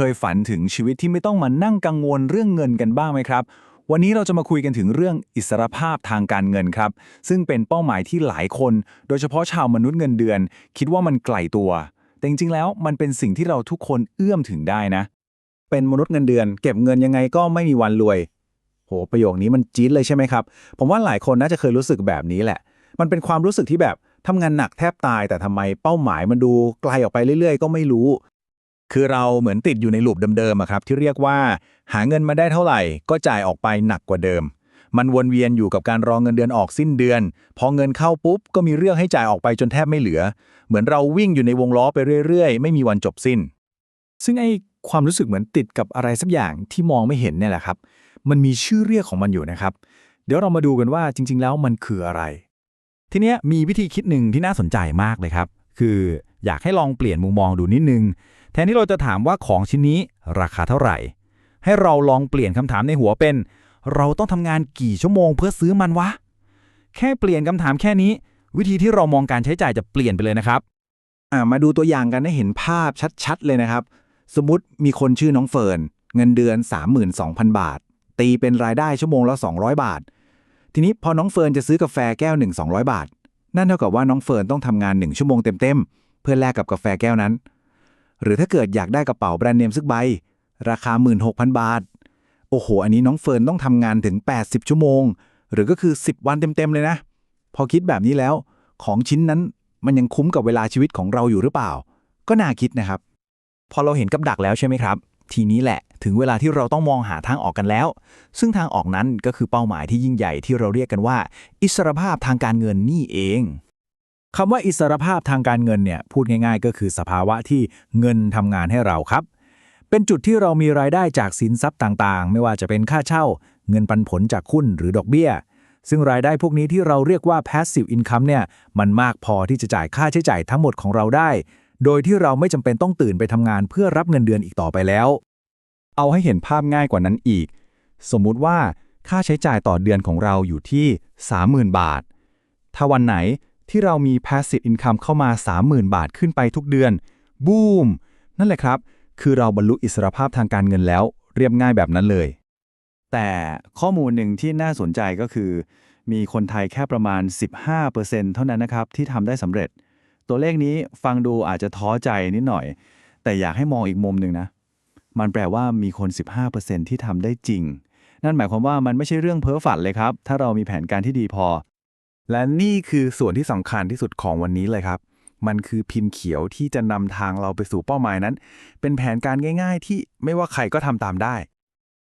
เคยฝันถึงชีวิตที่ไม่ต้องมานั่งกังวลเรื่องเงินกันบ้างไหมครับ วันนี้เราจะมาคุยกันถึงเรื่องอิสรภาพทางการเงินครับ ซึ่งเป็นเป้าหมายที่หลายคน โดยเฉพาะชาวมนุษย์เงินเดือน คิดว่ามันไกลตัว แต่จริงๆแล้วมันเป็นสิ่งที่เราทุกคนเอื้อมถึงได้นะ เป็นมนุษย์เงินเดือน เก็บเงินยังไงก็ไม่มีวันรวย โหประโยคนี้มันจี๊ดเลยใช่ไหมครับ ผมว่าหลายคนน่าจะเคยรู้สึกแบบนี้แหละ มันเป็นความรู้สึกที่แบบทำงานหนักแทบตาย แต่ทำไมเป้าหมายมันดูไกลออกไปเรื่อย ๆ ก็ไม่รู้ คือเราเหมือนติดอยู่ในลูปเดิมๆครับที่เรียกว่า หาเงินมาได้เท่าไหร่ ก็จ่ายออกไปหนักกว่าเดิม มันวนเวียนอยู่กับการรองเงินเดือนออกสิ้นเดือน พอเงินเข้าปุ๊บก็มีเรื่องให้จ่ายออกไปจนแทบไม่เหลือ เหมือนเราวิ่งอยู่ในวงล้อไปเรื่อยๆ ไม่มีวันจบสิ้น ซึ่งไอ้ความรู้สึกเหมือนติดกับอะไรสักอย่างที่มองไม่เห็นเนี่ยแหละครับ มันมีชื่อเรียกของมันอยู่นะครับ เดี๋ยวเรามาดูกันว่าจริง ๆ แล้วมันคืออะไร ทีเนี้ยมีวิธีคิดหนึ่งที่น่าสนใจมากเลยครับ คืออยากให้ลองเปลี่ยนมุมมองดูนิดนึง นที่เราจะถามว่าของชิ้นนี้ราคาเท่าไหร่ ให้เราลองเปลี่ยนคำถามในหัวเป็น เราต้องทำงานกี่ชั่วโมงเพื่อซื้อมันวะ แค่เปลี่ยนคำถามแค่นี้ วิธีที่เรามองการใช้จ่ายจะเปลี่ยนไปเลยนะครับ อ่ามาดูตัวอย่างกันให้เห็นภาพชัดๆ เลยนะครับ สมมติมีคนชื่อน้องเฟิร์นเงินเดือน 32,000 บาท ตีเป็นรายได้ชั่วโมงละ 200 บาท ทีนี้พอน้องเฟิร์นจะซื้อกาแฟแก้วหนึ่ง200 บาท นั่นเท่ากับว่าน้องเฟิร์นต้องทำงาน 1 ชั่วโมงเต็มๆเพื่อแลกกับกาแฟแก้วนั้น หรือถ้าเกิดอยากได้กระเป๋าแบรนด์เนมสักใบ ราคา 16,000 บาท โอ้โห อันนี้น้องเฟิร์นต้องทำงานถึง 80 ชั่วโมง หรือก็คือ 10 วันเต็ม ๆ เลยนะ พอคิดแบบนี้แล้ว ของชิ้นนั้นมันยังคุ้มกับเวลาชีวิตของเราอยู่หรือเปล่า ก็น่าคิดนะครับ พอเราเห็นกับดักแล้วใช่ไหมครับ ทีนี้แหละถึงเวลาที่เราต้องมองหาทางออกกันแล้ว ซึ่งทางออกนั้นก็คือเป้าหมายที่ยิ่งใหญ่ที่เราเรียกกันว่า อิสรภาพทางการเงินนี่เอง คำว่าอิสรภาพทางการเงินเนี่ยพูดง่าย ๆ ก็คือสภาวะที่เงินทำงานให้เราครับ เป็นจุดที่เรามีรายได้จากสินทรัพย์ต่างๆ ไม่ว่าจะเป็นค่าเช่า เงินปันผลจากหุ้นหรือดอกเบี้ย ซึ่งรายได้พวกนี้ที่เราเรียกว่า passive income เนี่ยมันมากพอที่จะจ่ายค่าใช้จ่ายทั้งหมดของเราได้ โดยที่เราไม่จำเป็นต้องตื่นไปทำงานเพื่อรับเงินเดือนอีกต่อไปแล้ว เอาให้เห็นภาพง่ายกว่านั้นอีก สมมุติว่าค่าใช้จ่ายต่อเดือนของเราอยู่ที่ 30,000 บาท ถ้าวันไหน ที่เรามี passive income เข้ามา 30,000 บาทขึ้นไปทุกเดือน บูม นั่นแหละครับ คือเราบรรลุอิสรภาพทางการเงินแล้ว เรียบง่ายแบบนั้นเลย แต่ข้อมูลหนึ่งที่น่าสนใจก็คือ มีคนไทยแค่ประมาณ 15%เท่านั้นนะครับ ที่ทำได้สำเร็จ ตัวเลขนี้ฟังดูอาจจะท้อใจนิดหน่อย แต่อยากให้มองอีกมุมหนึ่งนะ มันแปลว่ามีคน 15%ที่ทำได้จริง นั่นหมายความว่ามันไม่ใช่เรื่องเพ้อฝันเลยครับ ถ้าเรามีแผนการที่ดีพอ และนี่คือส่วนที่สำคัญที่สุดของวันนี้เลยครับ มันคือพิมพ์เขียวที่จะนำทางเราไปสู่เป้าหมายนั้น เป็นแผนการง่าย ๆ ที่ไม่ว่าใครก็ทำตามได้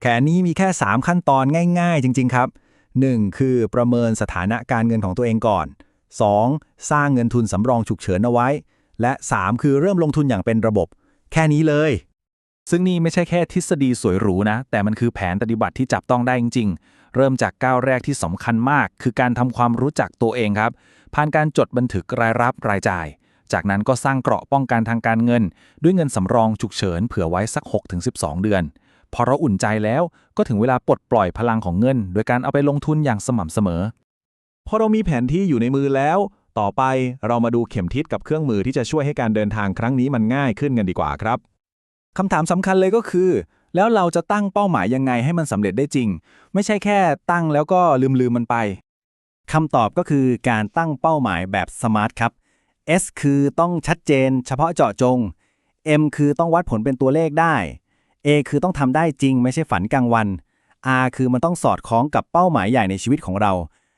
แค่นี้มีแค่ 3 ขั้นตอนง่าย ๆ จริง ๆ ครับ 1. คือประเมินสถานะการเงินของตัวเองก่อน 2. สร้างเงินทุนสำรองฉุกเฉินเอาไว้ และ 3. คือเริ่มลงทุนอย่างเป็นระบบ แค่นี้เลย ซึ่งนี่ไม่ใช่แค่ทฤษฎีสวยหรูนะ แต่มันคือแผนปฏิบัติที่จับต้องได้จริงๆ เริ่มจากก้าวแรกที่สำคัญมาก คือการทำความรู้จักตัวเองครับ ผ่านการจดบันทึกรายรับรายจ่าย จากนั้นก็สร้างเกราะป้องกันทางการเงิน ด้วยเงินสำรองฉุกเฉินเผื่อไว้สัก 6-12 เดือน พอเราอุ่นใจแล้วก็ถึงเวลาปลดปล่อยพลังของเงิน โดยการเอาไปลงทุนอย่างสม่ำเสมอ พอเรามีแผนที่อยู่ในมือแล้ว ต่อไปเรามาดูเข็มทิศกับเครื่องมือที่จะช่วยให้การเดินทางครั้งนี้มันง่ายขึ้นกันดีกว่าครับคำถามสำคัญเลยก็คือ แล้วเราจะตั้งเป้าหมายยังไงให้มันสำเร็จได้จริง ไม่ใช่แค่ตั้งแล้วก็ลืมลืมมันไปคำตอบก็คือการตั้งเป้าหมายแบบสมาร์ทครับ S คือต้องชัดเจน เฉพาะเจาะจง M คือต้องวัดผลเป็นตัวเลขได้ A คือต้องทำได้จริง ไม่ใช่ฝันกลางวัน R คือมันต้องสอดคล้องกับเป้าหมายใหญ่ในชีวิตของเรา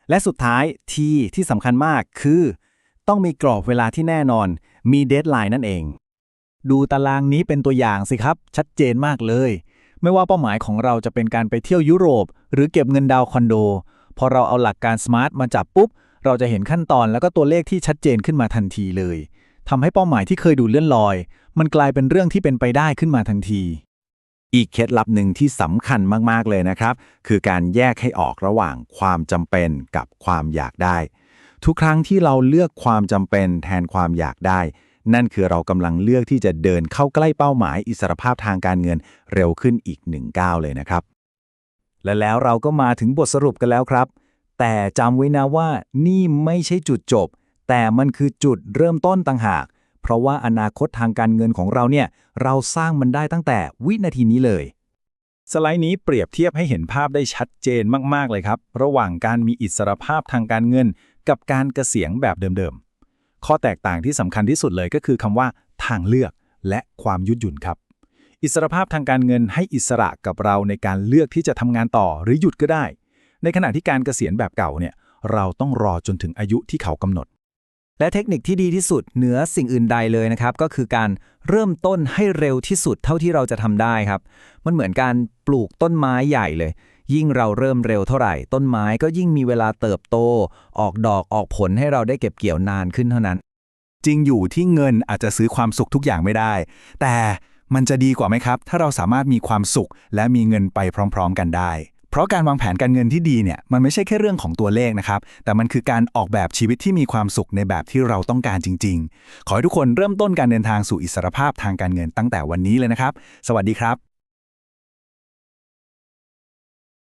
และสุดท้าย T ที่สำคัญมากคือ ต้องมีกรอบเวลาที่แน่นอน มีเดทไลน์นั่นเอง ดูตารางนี้เป็นตัวอย่างสิครับ ชัดเจนมากเลย ไม่ว่าเป้าหมายของเราจะเป็นการไปเที่ยวยุโรป หรือเก็บเงินดาวคอนโด พอเราเอาหลักการสมาร์ทมาจับปุ๊บ เราจะเห็นขั้นตอนแล้วก็ตัวเลขที่ชัดเจนขึ้นมาทันทีเลยทำให้เป้าหมายที่เคยดูเลื่อนลอย มันกลายเป็นเรื่องที่เป็นไปได้ขึ้นมาทันที อีกเคล็ดลับหนึ่งที่สำคัญมากๆเลยนะครับ คือการแยกให้ออกระหว่างความจำเป็นกับความอยากได้ ทุกครั้งที่เราเลือกความจำเป็นแทนความอยากได้ นั่นคือเรากำลังเลือกที่จะเดินเข้าใกล้เป้าหมายอิสรภาพทางการเงินเร็วขึ้นอีกหนึ่งก้าวเลยนะครับ และแล้วเราก็มาถึงบทสรุปกันแล้วครับ แต่จำไว้นะว่านี่ไม่ใช่จุดจบ แต่มันคือจุดเริ่มต้นต่างหาก เพราะว่าอนาคตทางการเงินของเราเนี่ย เราสร้างมันได้ตั้งแต่วินาทีนี้เลยสไลด์นี้เปรียบเทียบให้เห็นภาพได้ชัดเจนมาก ๆ เลยครับ ระหว่างการมีอิสรภาพทางการเงิน กับการเกษียณแบบเดิม ข้อแตกต่างที่สำคัญที่สุดเลยก็คือคำว่า ทางเลือกและความยืดหยุ่นครับ อิสรภาพทางการเงินให้อิสระกับเราในการเลือกที่จะทำงานต่อหรือหยุดก็ได้ ในขณะที่การเกษียณแบบเก่าเนี่ยเราต้องรอจนถึงอายุที่เขากำหนด และเทคนิคที่ดีที่สุดเหนือสิ่งอื่นใดเลยนะครับ ก็คือการเริ่มต้นให้เร็วที่สุดเท่าที่เราจะทำได้ครับ มันเหมือนการปลูกต้นไม้ใหญ่เลย ยิ่งเราเริ่มเร็วเท่าไหร่ ต้นไม้ก็ยิ่งมีเวลาเติบโต ออกดอกออกผลให้เราได้เก็บเกี่ยวนานขึ้นเท่านั้น จริงอยู่ที่เงินอาจจะซื้อความสุขทุกอย่างไม่ได้ แต่มันจะดีกว่าไหมครับ ถ้าเราสามารถมีความสุข และมีเงินไปพร้อม ๆ กันได้ เพราะการวางแผนการเงินที่ดีเนี่ยมันไม่ใช่แค่เรื่องของตัวเลขนะครับ แต่มันคือการออกแบบชีวิตที่มีความสุขในแบบที่เราต้องการจริง ๆ ขอให้ทุกคนเริ่มต้นการเดินทางสู่อิสรภาพทางการเงินตั้งแต่วันนี้เลยนะครับ สวัสดีครับ